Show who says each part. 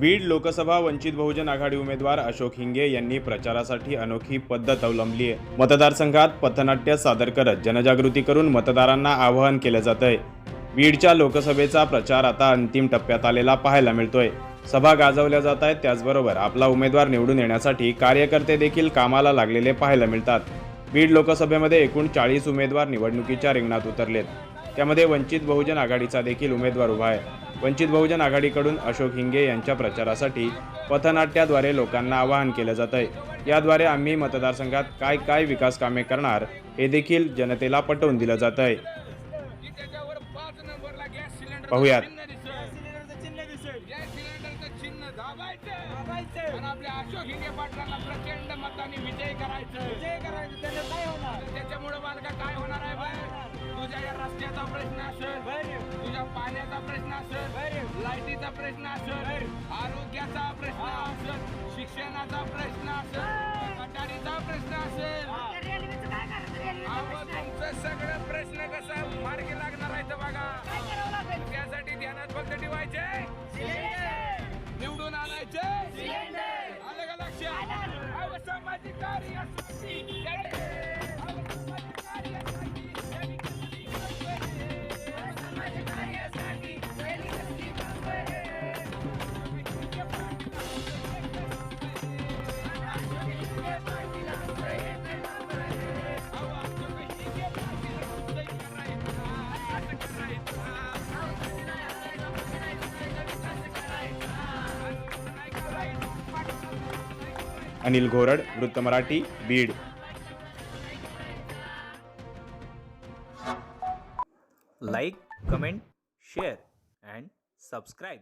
Speaker 1: बीड लोकसभा वंचित बहुजन आघाडी उमेदवार अशोक हिंगे यांनी प्रचारासाठी अनोखी पद्धत अवलंबली आहे. मतदारसंघात पथनाट्य सादर करत जनजागृती करून मतदारांना आवाहन केलं जातंय. बीडच्या लोकसभेचा प्रचार आता अंतिम टप्प्यात आलेला पाहायला मिळतोय. सभा गाजवल्या जात आहेत त्याचबरोबर आपला उमेदवार निवडून येण्यासाठी कार्यकर्ते देखील कामाला लागलेले पाहायला मिळतात. बीड लोकसभेमध्ये एकूण चाळीस उमेदवार निवडणुकीच्या रिंगणात उतरलेत. त्यामध्ये वंचित बहुजन आघाडीचा देखील उमेदवार उभा आहे. वंचित बहुजन आघाडीकडून अशोक हिंगे यांच्या प्रचारासाठी पथनाट्याद्वारे लोकांना आवाहन केलं जात आहे. याद्वारे आम्ही मतदारसंघात काय काय विकास कामे करणार हे देखील जनतेला पटवून दिलं जात आहे. पाहूयात.
Speaker 2: दाबायचं. आपल्या अशोक हिंगे पाटलांना प्रचंड मताने विजय करायचं. विजय करायचं त्याच्या काय होणार? त्याच्यामुळे मालका काय होणार आहे बाय तुझ्या या रस्त्याचा प्रश्न असेल. तुझ्या पाण्याचा प्रश्न असेल. लाईटीचा प्रश्न असेल. Daddy, I should see. Daddy.
Speaker 1: Anil Ghorad वृत्त Marathi Beed
Speaker 3: like comment share and subscribe